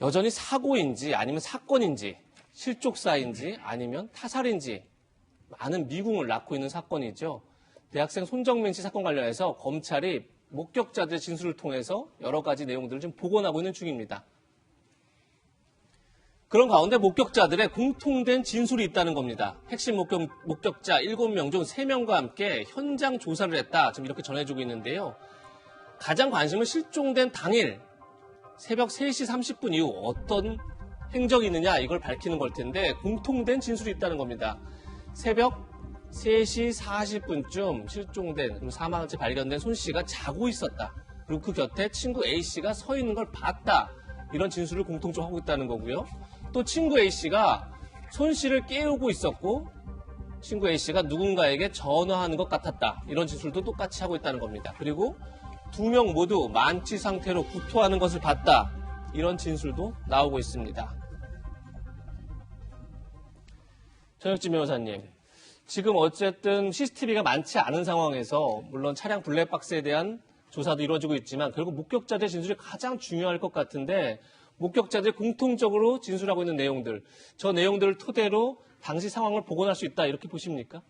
여전히 사고인지 아니면 사건인지 실족사인지 아니면 타살인지 많은 미궁을 낳고 있는 사건이죠. 대학생 손정민 씨 사건 관련해서 검찰이 목격자들의 진술을 통해서 여러 가지 내용들을 지금 복원하고 있는 중입니다. 그런 가운데 목격자들의 공통된 진술이 있다는 겁니다. 핵심 목격, 목격자 7명 중 3명과 함께 현장 조사를 했다. 지금 이렇게 전해주고 있는데요. 가장 관심은 실종된 당일 새벽 3시 30분 이후 어떤 행적이 있느냐 이걸 밝히는 걸 텐데 공통된 진술이 있다는 겁니다. 새벽 3시 40분쯤 실종된 사망한 채 발견된 손 씨가 자고 있었다. 그리고 그 곁에 친구 A 씨가 서 있는 걸 봤다. 이런 진술을 공통적으로 하고 있다는 거고요. 또 친구 A 씨가 손 씨를 깨우고 있었고 친구 A 씨가 누군가에게 전화하는 것 같았다. 이런 진술도 똑같이 하고 있다는 겁니다. 그리고 두 명 모두 만취 상태로 구토하는 것을 봤다. 이런 진술도 나오고 있습니다. 전혁진 변호사님, 지금 어쨌든 CCTV가 많지 않은 상황에서 물론 차량 블랙박스에 대한 조사도 이루어지고 있지만 결국 목격자들의 진술이 가장 중요할 것 같은데 목격자들이 공통적으로 진술하고 있는 내용들, 저 내용들을 토대로 당시 상황을 복원할 수 있다 이렇게 보십니까?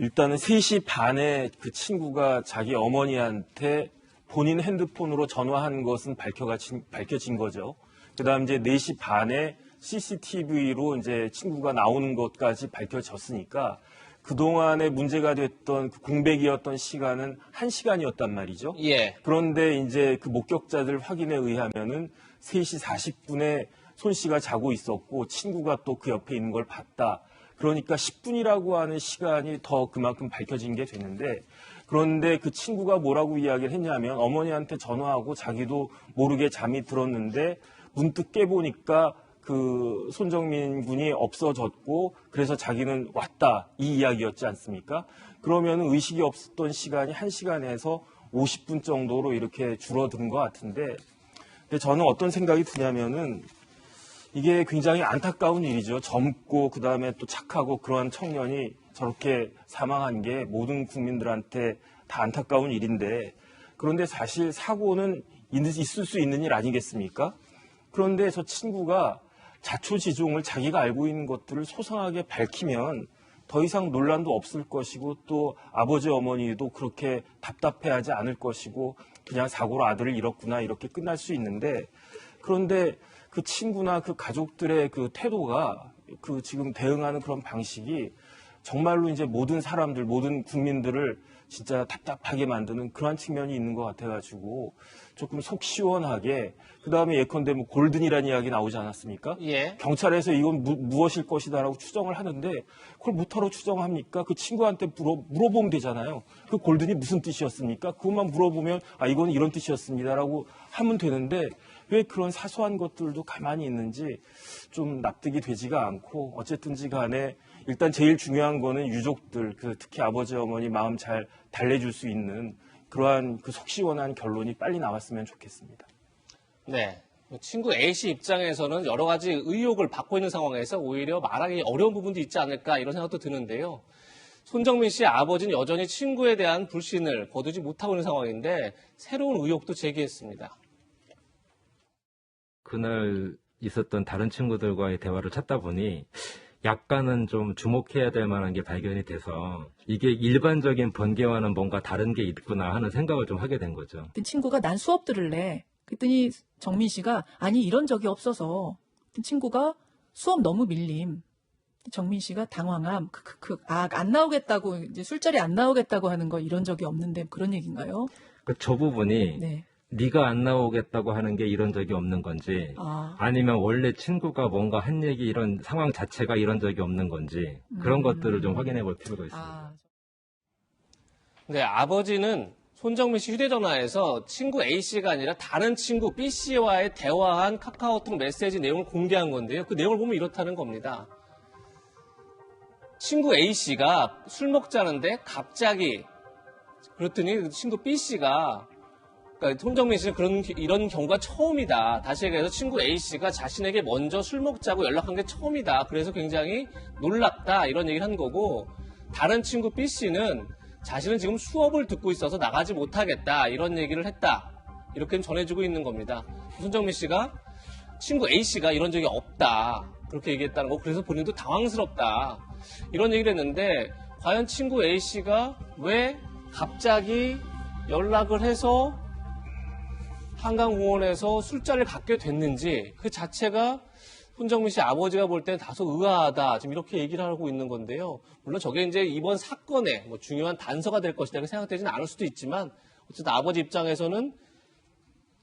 일단은 3시 반에 그 친구가 자기 어머니한테 본인 핸드폰으로 전화한 것은 밝혀진, 밝혀진 거죠. 그 다음 이제 4시 반에 CCTV로 이제 친구가 나오는 것까지 밝혀졌으니까 그동안에 문제가 됐던 그 공백이었던 시간은 1시간이었단 말이죠. 예. 그런데 이제 그 목격자들 확인에 의하면은 3시 40분에 손 씨가 자고 있었고 친구가 또 그 옆에 있는 걸 봤다. 그러니까 10분이라고 하는 시간이 더 그만큼 밝혀진 게 되는데 그런데 그 친구가 뭐라고 이야기를 했냐면 어머니한테 전화하고 자기도 모르게 잠이 들었는데 문득 깨보니까 그 손정민 군이 없어졌고 그래서 자기는 왔다 이 이야기였지 않습니까? 그러면 의식이 없었던 시간이 1시간에서 50분 정도로 이렇게 줄어든 것 같은데 근데 저는 어떤 생각이 드냐면은 이게 굉장히 안타까운 일이죠. 젊고 그 다음에 또 착하고 그러한 청년이 저렇게 사망한 게 모든 국민들한테 다 안타까운 일인데 그런데 사실 사고는 있- 있을 수 있는 일 아니겠습니까? 그런데 저 친구가 자초지종을 자기가 알고 있는 것들을 소상하게 밝히면 더 이상 논란도 없을 것이고 또 아버지 어머니도 그렇게 답답해하지 않을 것이고 그냥 사고로 아들을 잃었구나 이렇게 끝날 수 있는데 그런데 그 친구나 그 가족들의 그 태도가 그 지금 대응하는 그런 방식이 정말로 이제 모든 사람들, 모든 국민들을 진짜 답답하게 만드는 그러한 측면이 있는 것 같아가지고 조금 속 시원하게 그 다음에 예컨대 뭐 골든이라는 이야기 나오지 않았습니까? 예. 경찰에서 이건 무, 무엇일 것이다라고 추정을 하는데 그걸 무타로 추정합니까? 그 친구한테 물어, 물어보면 되잖아요. 그 골든이 무슨 뜻이었습니까? 그것만 물어보면 아 이건 이런 뜻이었습니다라고 하면 되는데 왜 그런 사소한 것들도 가만히 있는지 좀 납득이 되지가 않고 어쨌든지 간에 일단 제일 중요한 거는 유족들 그 특히 아버지 어머니 마음 잘 달래줄 수 있는 그러한 그 속 시원한 결론이 빨리 나왔으면 좋겠습니다. 네. 친구 A 씨 입장에서는 여러 가지 의혹을 받고 있는 상황에서 오히려 말하기 어려운 부분도 있지 않을까 이런 생각도 드는데요. 손정민 씨의 아버지는 여전히 친구에 대한 불신을 거두지 못하고 있는 상황인데 새로운 의혹도 제기했습니다. 그날 있었던 다른 친구들과의 대화를 찾다 보니 약간은 좀 주목해야 될 만한 게 발견이 돼서 이게 일반적인 번개와는 뭔가 다른 게 있구나 하는 생각을 좀 하게 된 거죠. 그랬더니 친구가 난 수업 들을래. 그랬더니 정민 씨가 아니 이런 적이 없어서. 그랬더니 친구가 수업 너무 밀림. 정민 씨가 당황함. 크크크. 아, 안 나오겠다고 이제 술자리 안 나오겠다고 하는 거 이런 적이 없는데 그런 얘기인가요? 그 저 부분이 네. 네가 안 나오겠다고 하는 게 이런 적이 없는 건지 아. 아니면 원래 친구가 뭔가 한 얘기 이런 상황 자체가 이런 적이 없는 건지 그런 음. 것들을 좀 확인해 볼 필요가 있습니다. 아. 네, 아버지는 손정민 씨 휴대전화에서 친구 A 씨가 아니라 다른 친구 B 씨와의 대화한 카카오톡 메시지 내용을 공개한 건데요. 그 내용을 보면 이렇다는 겁니다. 친구 A 씨가 술 먹자는데 갑자기 그랬더니 그 친구 B 씨가 그러니까 손정민 씨는 그런 이런 경우가 처음이다. 다시 얘기해서 친구 A 씨가 자신에게 먼저 술 먹자고 연락한 게 처음이다. 그래서 굉장히 놀랍다 이런 얘기를 한 거고 다른 친구 B 씨는 자신은 지금 수업을 듣고 있어서 나가지 못하겠다 이런 얘기를 했다. 이렇게 전해주고 있는 겁니다. 손정민 씨가 친구 A 씨가 이런 적이 없다. 그렇게 얘기했다는 거. 그래서 본인도 당황스럽다. 이런 얘기를 했는데 과연 친구 A 씨가 왜 갑자기 연락을 해서 한강공원에서 술자리를 갖게 됐는지 그 자체가 손정민 씨 아버지가 볼 때는 다소 의아하다. 지금 이렇게 얘기를 하고 있는 건데요. 물론 저게 이제 이번 사건의 뭐 중요한 단서가 될. 이렇게 생각되지는 않을 수도 있지만 어쨌든 아버지 입장에서는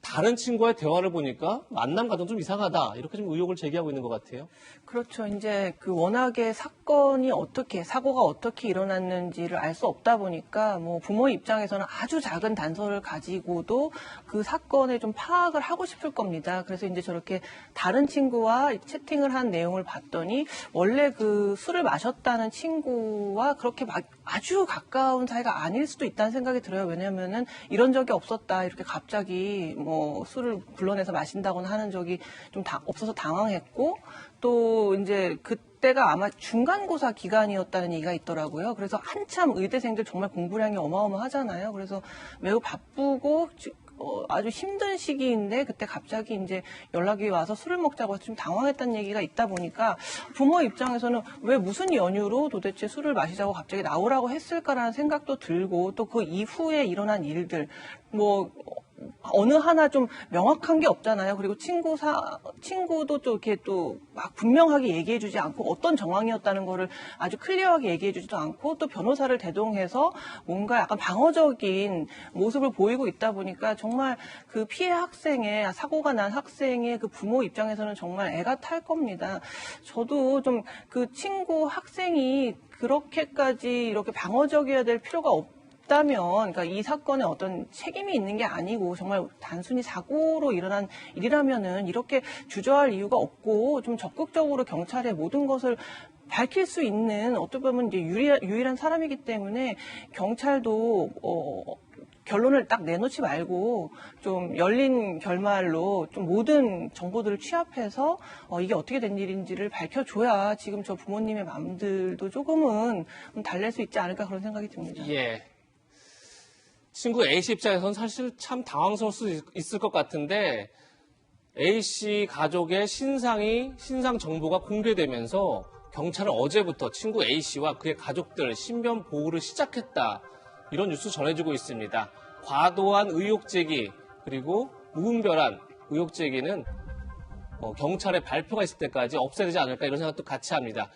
다른 친구와의 대화를 보니까 만남 과정 좀 이상하다. 이렇게 좀 의혹을 제기하고 있는 것 같아요. 그렇죠. 이제 그 워낙에 사건이 어떻게, 사고가 어떻게 일어났는지를 알 수 없다 보니까 뭐 부모 입장에서는 아주 작은 단서를 가지고도 그 사건에 좀 파악을 하고 싶을 겁니다. 그래서 이제 저렇게 다른 친구와 채팅을 한 내용을 봤더니 원래 그 술을 마셨다는 친구와 그렇게 막 아주 가까운 사이가 아닐 수도 있다는 생각이 들어요. 왜냐면은 이런 적이 없었다. 이렇게 갑자기 뭐 술을 불러내서 마신다거나 하는 적이 좀 다- 없어서 당황했고 또 이제 그때가 아마 중간고사 기간이었다는 얘기가 있더라고요. 그래서 한참 의대생들 정말 공부량이 어마어마하잖아요. 그래서 매우 바쁘고 지- 어, 아주 힘든 시기인데 그때 갑자기 이제 연락이 와서 술을 먹자고 좀 당황했다는 얘기가 있다 보니까 부모 입장에서는 왜 무슨 연유로 도대체 술을 마시자고 갑자기 나오라고 했을까라는 생각도 들고 또 그 이후에 일어난 일들 뭐 어느 하나 좀 명확한 게 없잖아요. 그리고 친구 사 친구도 또 이렇게 또 막 분명하게 얘기해 주지 않고 어떤 정황이었다는 거를 아주 클리어하게 얘기해 주지도 않고 또 변호사를 대동해서 뭔가 약간 방어적인 모습을 보이고 있다 보니까 정말 그 피해 학생의 사고가 난 학생의 그 부모 입장에서는 정말 애가 탈 겁니다. 저도 좀 그 친구 학생이 그렇게까지 이렇게 방어적이어야 될 필요가 없. 다면 그러니까 이 사건에 어떤 책임이 있는 게 아니고 정말 단순히 사고로 일어난 일이라면은 이렇게 주저할 이유가 없고 좀 적극적으로 경찰에 모든 것을 밝힐 수 있는 어떻게 보면 이제 유일한, 유일한 사람이기 때문에 경찰도 어, 결론을 딱 내놓지 말고 좀 열린 결말로 좀 모든 정보들을 취합해서 어, 이게 어떻게 된 일인지를 밝혀줘야 지금 저 부모님의 마음들도 조금은 좀 달랠 수 있지 않을까 그런 생각이 듭니다. 예. 친구 A씨 입장에서는 사실 참 당황스러울 수 있- 있을 것 같은데 A씨 가족의 신상이 신상 정보가 공개되면서 경찰은 어제부터 친구 A씨와 그의 가족들 신변 보호를 시작했다. 이런 뉴스 전해지고 있습니다. 과도한 의혹 제기 그리고 무분별한 의혹 제기는 어, 경찰의 발표가 있을 때까지 없애야 되지 않을까 이런 생각도 같이 합니다.